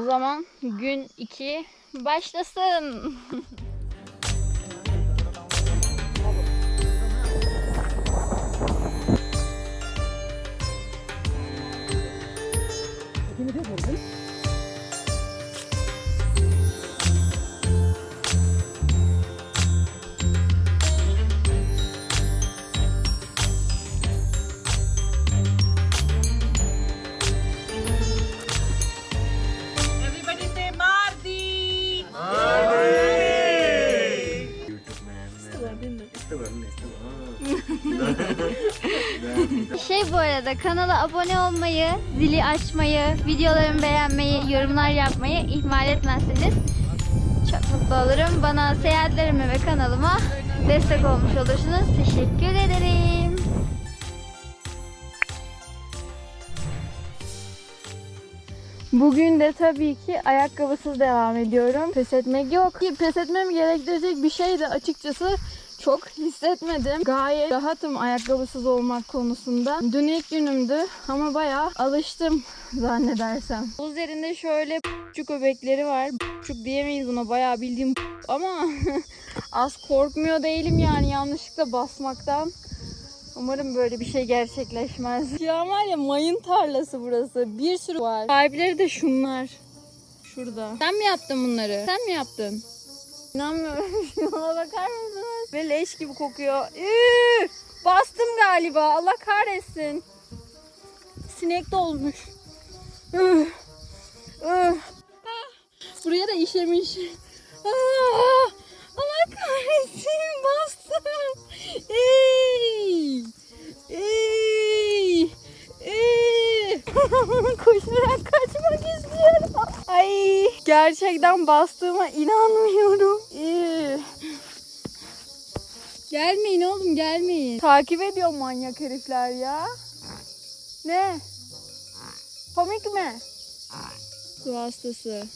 O zaman gün 2 başlasın. arada kanala abone olmayı, zili açmayı, videolarımı beğenmeyi, yorumlar yapmayı ihmal etmezseniz çok mutlu olurum. Bana seyahatlerime ve kanalıma destek olmuş olursunuz. Teşekkür ederim. Bugün de tabii ki ayakkabısız devam ediyorum. Pes etmek yok. Pes etmem gerektirecek bir şey de açıkçası çok hissetmedim. Gayet rahatım ayakkabısız olmak konusunda. Dün ilk günümdü ama bayağı alıştım zannedersem. Üzerinde şöyle küçük göbekleri var. Küçük diyemeyiz buna bayağı bildiğim ama az korkmuyor değilim yani yanlışlıkla basmaktan. Umarım böyle bir şey gerçekleşmez. Ya var ya mayın tarlası burası. Bir sürü var. Sahipleri de şunlar. Şurada. Sen mi yaptın bunları? Sen mi yaptın? İnanmıyorum. Şuna bakar mısınız? Ve leş gibi kokuyor. Üü, bastım galiba. Allah kahretsin. Sinek dolmuş. Üh. Ah, Buraya da işemiş. Ah, Allah kahretsin bastım. Gerçekten bastığıma inanmıyorum. Ey! Gelmeyin oğlum gelmeyin. Takip ediyor manyak herifler ya. Ne? Komik mi? Su hastası.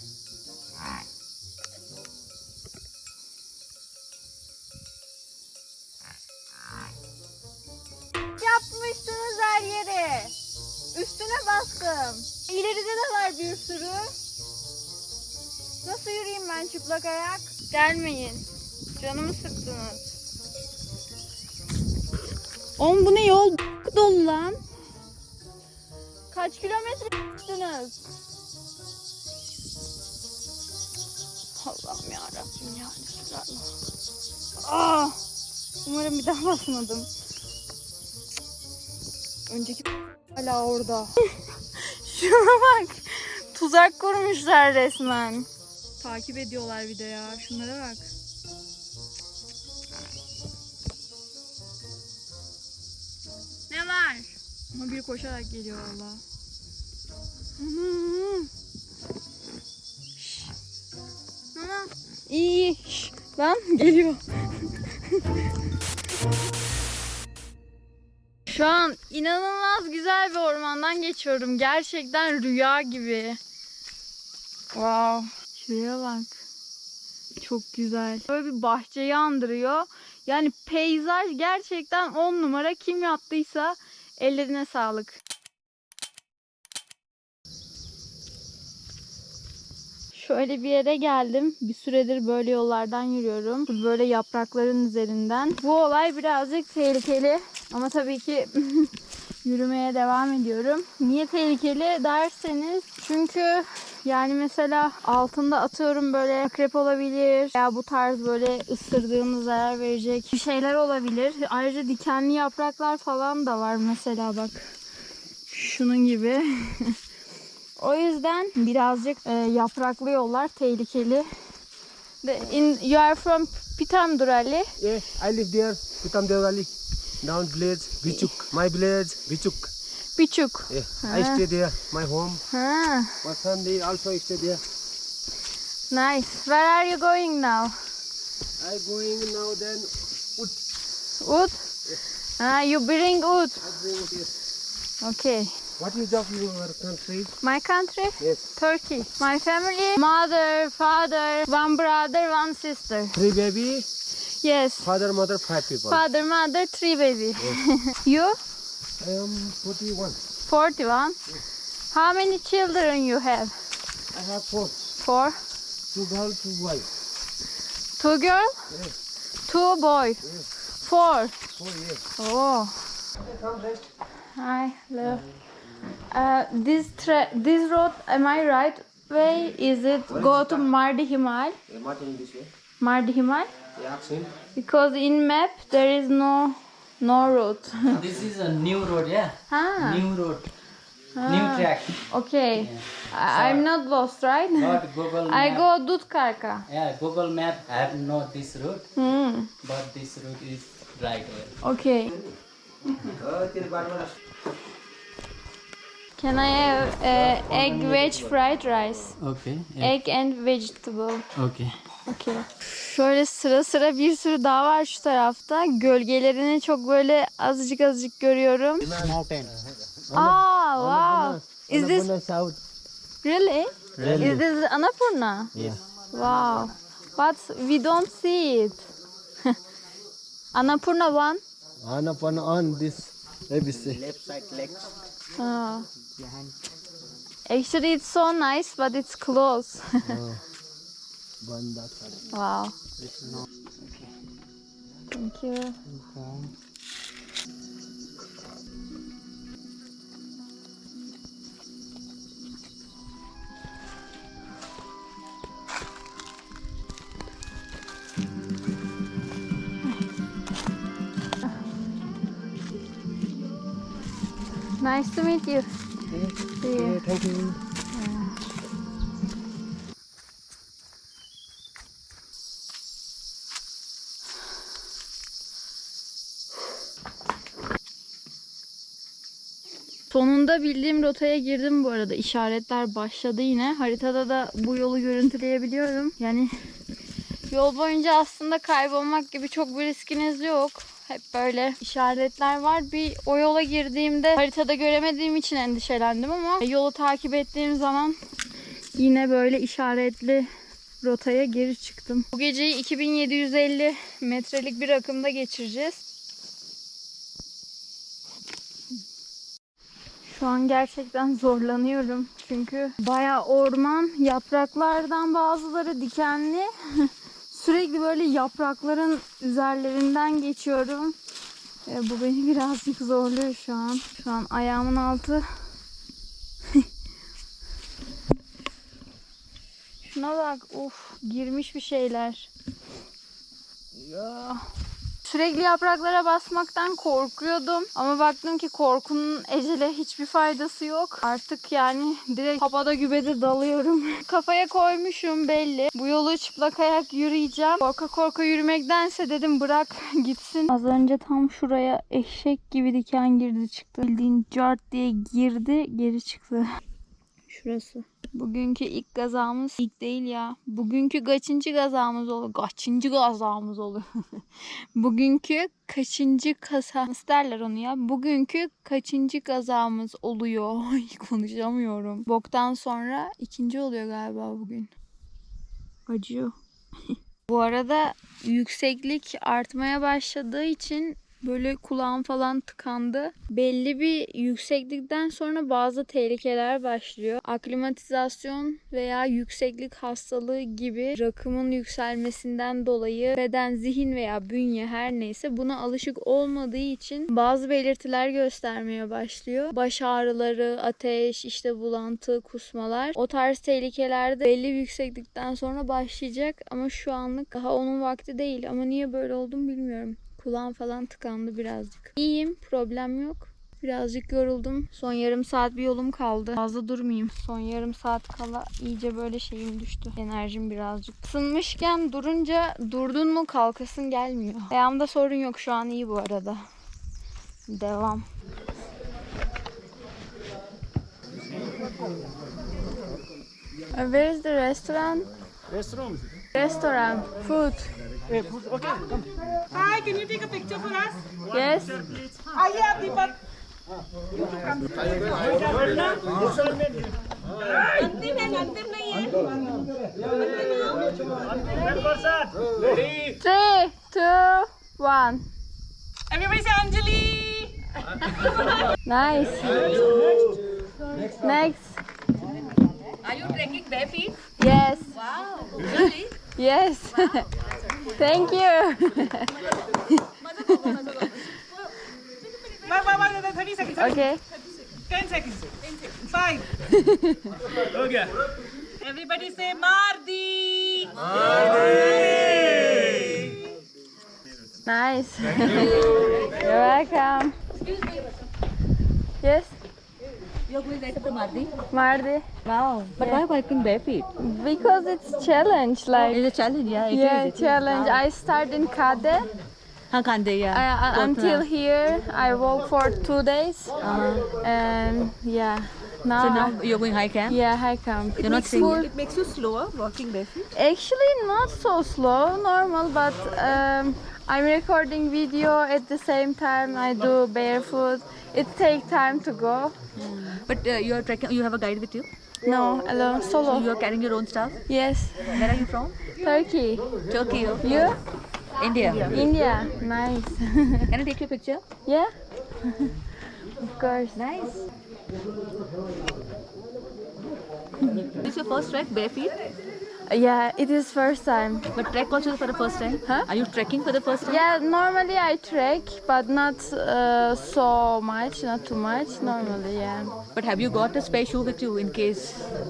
Yapmışsınız her yere. Üstüne bastım. İleride de var bir sürü. Nasıl yürüyeyim ben çıplak ayak? Gelmeyin. Canımı sıktınız. Oğlum bu ne yol dolu lan? Kaç kilometre çıktınız? Allah'ım yarabbim ya. Ah! Umarım bir daha basmadım. Önceki hala orada. Şuna bak. Tuzak kurmuşlar resmen. Takip ediyorlar bir de ya. Şunlara bak. Ne var? Ama biri koşarak geliyor valla. Ana. İyi iyi. Şş. Lan geliyor. Şu an inanılmaz güzel bir ormandan geçiyorum. Gerçekten rüya gibi. Wow. Şuraya bak. Çok güzel. Böyle bir bahçeyi andırıyor. Yani peyzaj gerçekten on numara. Kim yaptıysa ellerine sağlık. Şöyle bir yere geldim. Bir süredir böyle yollardan yürüyorum. Böyle yaprakların üzerinden. Bu olay birazcık tehlikeli. Ama tabii ki yürümeye devam ediyorum. Niye tehlikeli derseniz çünkü yani mesela altında atıyorum böyle akrep olabilir veya bu tarz böyle ısırdığınız zarar verecek bir şeyler olabilir. Ayrıca dikenli yapraklar falan da var mesela bak. Şunun gibi. o yüzden birazcık e, yapraklı yollar tehlikeli. The, in, you are from Pitamdurali. Yeah, I live there, Pitam Devali. Down village, Bichuk. My village, Bichuk. Biçuk. Yeah, I stay there, my home. Ha, My family also stay there. nice. Where are you going now? I going now then, wood. Wood? Ah, you bring wood. I bring it here. Okay. What is of your country? My country? Yes. Turkey. My family, mother, father, one brother, one sister. Three baby, Yes. father, mother, five people. Father, mother, three baby. you? I am 41. 41. How many children you have? I have four. Four. Two girl, two boy. Two girl? Two boy. Four. Four yes. Oh. Hi, hello. Uh, this tra- this road, am I right way? Is it go to Mardi Himal? Yeah, Martin. Mardi Himal? Yeah, ask him. Because in map there is no no road. This is a new road, yeah. ah, New road, new track. okay. I- I'm not lost, right? But Google I Map, go Dutkarka. yeah, Google Map I have not this route, Hmm. but this route is right way. Okay. Can I have uh, egg veg fried rice? Okay. Egg and vegetable. Okay. Okay. Şöyle sıra sıra bir sürü dağ var şu tarafta. Gölgelerini çok böyle azıcık azıcık görüyorum. Mountain. Ah, wow. Is this south. really? Is this Annapurna? Yeah. Wow. But we don't see it. Annapurna one. On upon on this ABC. Left side legs Ah. behind. Actually, it's so nice, but it's close. One that side. wow. Thank you. Nice to meet you. See you. Thank you. Sonunda bildiğim rotaya girdim bu arada. İşaretler başladı yine. Haritada da bu yolu görüntüleyebiliyorum. Yani yol boyunca aslında kaybolmak gibi çok bir riskiniz yok. Hep böyle işaretler var. Bir o yola girdiğimde haritada göremediğim için endişelendim ama yolu takip ettiğim zaman yine böyle işaretli rotaya geri çıktım. Bu geceyi 2750 metrelik bir akımda geçireceğiz. Şu an gerçekten zorlanıyorum. Çünkü bayağı orman, yapraklardan bazıları dikenli. Sürekli böyle yaprakların üzerlerinden geçiyorum. E, bu beni birazcık zorluyor şu an. Şu an ayağımın altı. Şuna bak. Uf, girmiş bir şeyler. Ya. Sürekli yapraklara basmaktan korkuyordum. Ama baktım ki korkunun ecele hiçbir faydası yok. Artık yani direkt havada gübede dalıyorum. Kafaya koymuşum belli. Bu yolu çıplak ayak yürüyeceğim. Korka korka yürümektense dedim bırak gitsin. Az önce tam şuraya eşek gibi diken girdi çıktı. Bildiğin cart diye girdi geri çıktı. Şurası. Bugünkü ilk gazamız ilk değil ya. Bugünkü kaçıncı gazamız olur? Kaçıncı gazamız olur? Bugünkü kaçıncı nasıl derler onu ya? Bugünkü kaçıncı gazamız oluyor? Ay, Konuşamıyorum. Boktan sonra ikinci oluyor galiba bugün. Acıyor. Bu arada yükseklik artmaya başladığı için böyle kulağım falan tıkandı. Belli bir yükseklikten sonra bazı tehlikeler başlıyor. Aklimatizasyon veya yükseklik hastalığı gibi rakımın yükselmesinden dolayı beden, zihin veya bünye her neyse buna alışık olmadığı için bazı belirtiler göstermeye başlıyor. Baş ağrıları, ateş, işte bulantı, kusmalar. O tarz tehlikelerde belli bir yükseklikten sonra başlayacak ama şu anlık daha onun vakti değil. Ama niye böyle oldum bilmiyorum. Kulağım falan tıkandı birazcık. İyiyim, problem yok. Birazcık yoruldum. Son yarım saat bir yolum kaldı. Fazla durmayayım. Son yarım saat kala iyice böyle şeyim düştü. Enerjim birazcık. Isınmışken durunca durdun mu kalkasın gelmiyor. Ayağımda sorun yok şu an iyi bu arada. Devam. Where is the restaurant? Restroom. Restaurant. Food. Hey, food. Okay, come. Hi, can you take a picture for us? Yes. Ah, yeah, Deepak. अंतिम है अंतिम नहीं है Three, two, one. Everybody say Anjali. Nice. Next. Are you trekking bare feet? Yes. Wow. Really? Yes. Thank you. Wait, wait, wait, 30 seconds. okay. 10 seconds. 5. okay. Everybody say Mardi. Nice. You're welcome. Yes. You're going right up to Mardi? Mardi. Wow. But why walking bare feet? Because it's challenge like It's a challenge, yeah. It yeah, is, it is. challenge. I start in Kade. हाँ Kande, I, yeah. I, until here, I walk for two days, and yeah, now, So now you're going high camp? yeah, I come. You're not seeing Full- it? makes you slower walking barefoot. Actually, not so slow, normal, but um, I'm recording video at the same time. I do barefoot. It takes time to go. But uh, you're trekking, you have a guide with you? No, alone, So solo. you're carrying your own stuff? Yes, Where are you from? Turkey. Turkey. okay. You? India. India. Nice. Can I take your picture? yeah. of course. Nice. This is your first trek, bare feet? Yeah, it is first time. But trek also for the first time? Huh? Are you trekking for the first time? Yeah, normally I trek, but not uh, so much, not too much. Normally, yeah. But have you got a spare shoe with you in case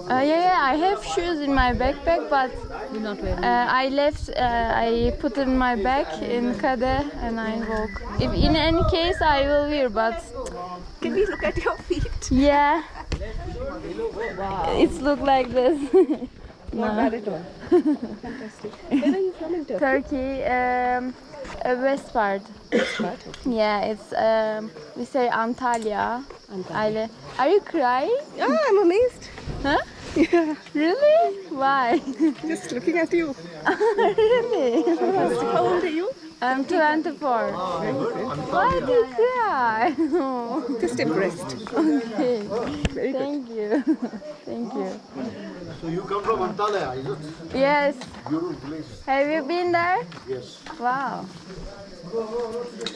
Uh, yeah, yeah, I have shoes in my backpack, but you're not wearing? uh, I left. Uh, I put in my bag in Kade and I walk. If in any case, I will wear, but Can we look at your feet? yeah, it's look like this. Not bad at all. Fantastic. Where are you from in Turkey? Turkey, um, uh, west part. Yeah, it's um, we say Antalya. Antalya. Are you crying? Ah, I'm amazed. Huh? Yeah. Really? Why? Just looking at you. really? How old are you? I'm 24. Why do you cry? Just impressed. okay. Very Thank you. Thank you. So you come from Antalya, is it? Yes. Beautiful place. Have you been there? Yes. Wow. It's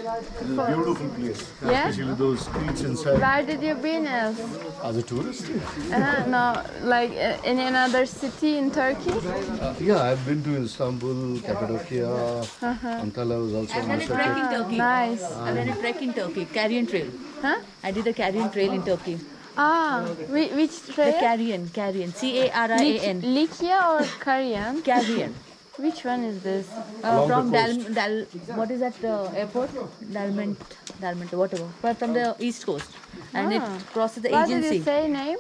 a beautiful place. Yeah? Especially those streets inside. Where did you been else? As a tourist? Uh, no, like uh, in another city in Turkey? Uh, yeah, I've been to Istanbul, Cappadocia. Uh-huh. Antalya was also I've on done the a trek in Turkey. Nice. I've done a trek in Turkey, Carrion Trail. Huh? I did a Carrion Trail in Turkey. Ah, whi- which The trail? Carrion, Carrion, C A R I A Lik- or Karyan? Carrion. Which one is this? Uh, from Dal, Dal, what is that uh, airport? Dalment, Dalment, whatever. But from the east coast, and Ah. it crosses the What did you say name?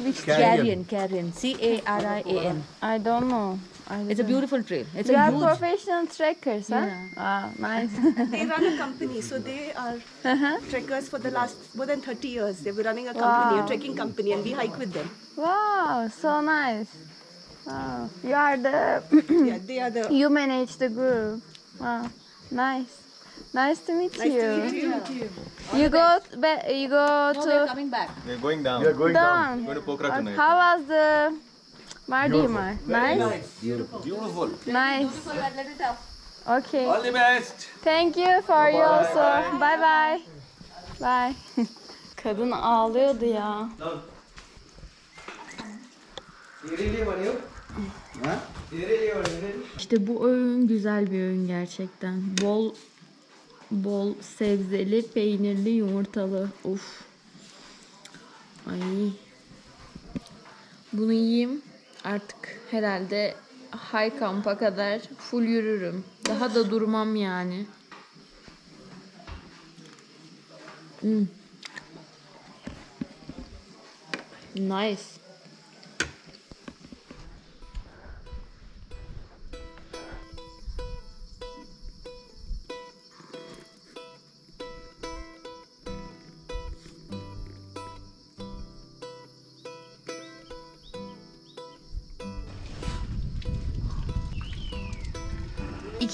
Which Carrion, Carrion, C A R I A N. I don't know. I It's a beautiful trail. It's You a are huge. professional trekkers, huh? Yeah. Ah, nice. They run a company, so they are uh-huh. trekkers for the last more than 30 years. They've been running a company, Wow. a trekking company, and we hike with them. Wow, so nice. Wow. You are the Yeah, they are the. you manage the group. Wow, nice. Nice to meet Nice you. to meet you. You go ba- you go No, we're to coming back. We're going down. We are going down. down. Going to Pokhara tonight. How was the Mardima? Nice. Beautiful. Nice. Okay. All the best. Thank you for you also. Bye bye. Bye. Kadın ağlıyordu ya. İşte bu öğün güzel bir öğün gerçekten. Bol bol sebzeli, peynirli, yumurtalı. Uf. Ay. Bunu yiyeyim. Artık herhalde high camp'a kadar full yürürüm. Daha da durmam yani. Hmm. Nice.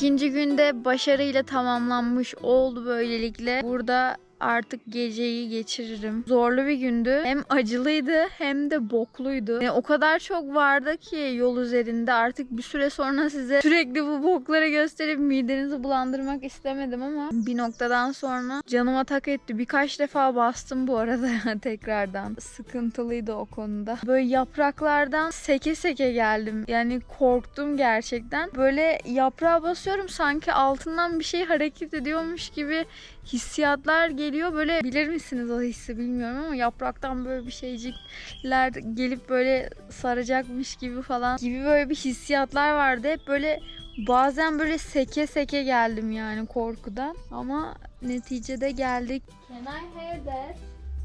İkinci günde başarıyla tamamlanmış oldu böylelikle. Burada artık geceyi geçiririm. Zorlu bir gündü. Hem acılıydı hem de bokluydu. Yani o kadar çok vardı ki yol üzerinde artık bir süre sonra size sürekli bu bokları gösterip midenizi bulandırmak istemedim ama bir noktadan sonra canıma tak etti. Birkaç defa bastım bu arada tekrardan. Sıkıntılıydı o konuda. Böyle yapraklardan seke seke geldim. Yani korktum gerçekten. Böyle yaprağa basıyorum sanki altından bir şey hareket ediyormuş gibi hissiyatlar geliyor. Böyle bilir misiniz o hissi bilmiyorum ama yapraktan böyle bir şeycikler gelip böyle saracakmış gibi falan gibi böyle bir hissiyatlar vardı. Hep böyle bazen böyle seke seke geldim yani korkudan ama neticede geldik. Can I have that?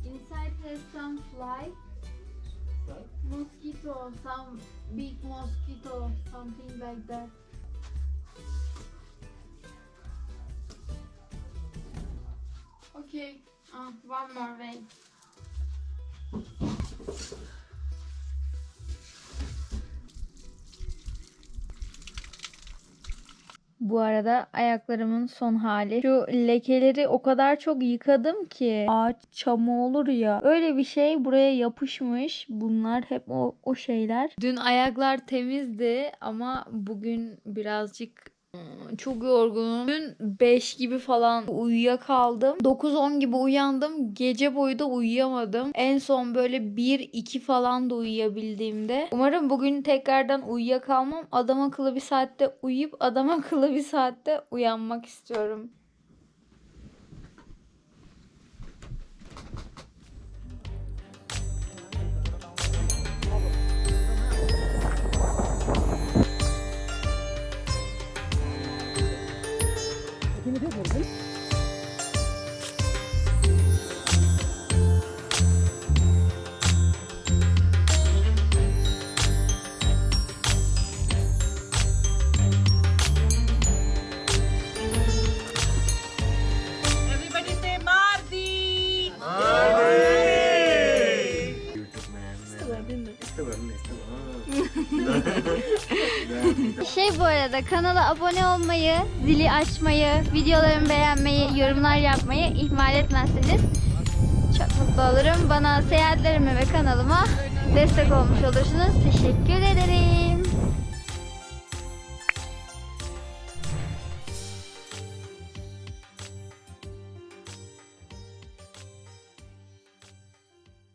Inside has some fly. Mosquito, some big mosquito, something like that. Okay, uh, one more way. Bu arada ayaklarımın son hali. Şu lekeleri o kadar çok yıkadım ki ağaç çamı olur ya. Öyle bir şey buraya yapışmış. Bunlar hep o, o şeyler. Dün ayaklar temizdi ama bugün birazcık çok yorgunum. Dün 5 gibi falan uyuyakaldım. 9-10 gibi uyandım. Gece boyu da uyuyamadım. En son böyle 1-2 falan da uyuyabildiğimde. Umarım bugün tekrardan uyuyakalmam. Adam akıllı bir saatte uyuyup adam akıllı bir saatte uyanmak istiyorum. 힘이 돼버리거든. Bu arada kanala abone olmayı, zili açmayı, videolarımı beğenmeyi, yorumlar yapmayı ihmal etmezseniz çok mutlu olurum. Bana seyahatlerime ve kanalıma destek olmuş olursunuz. Teşekkür ederim.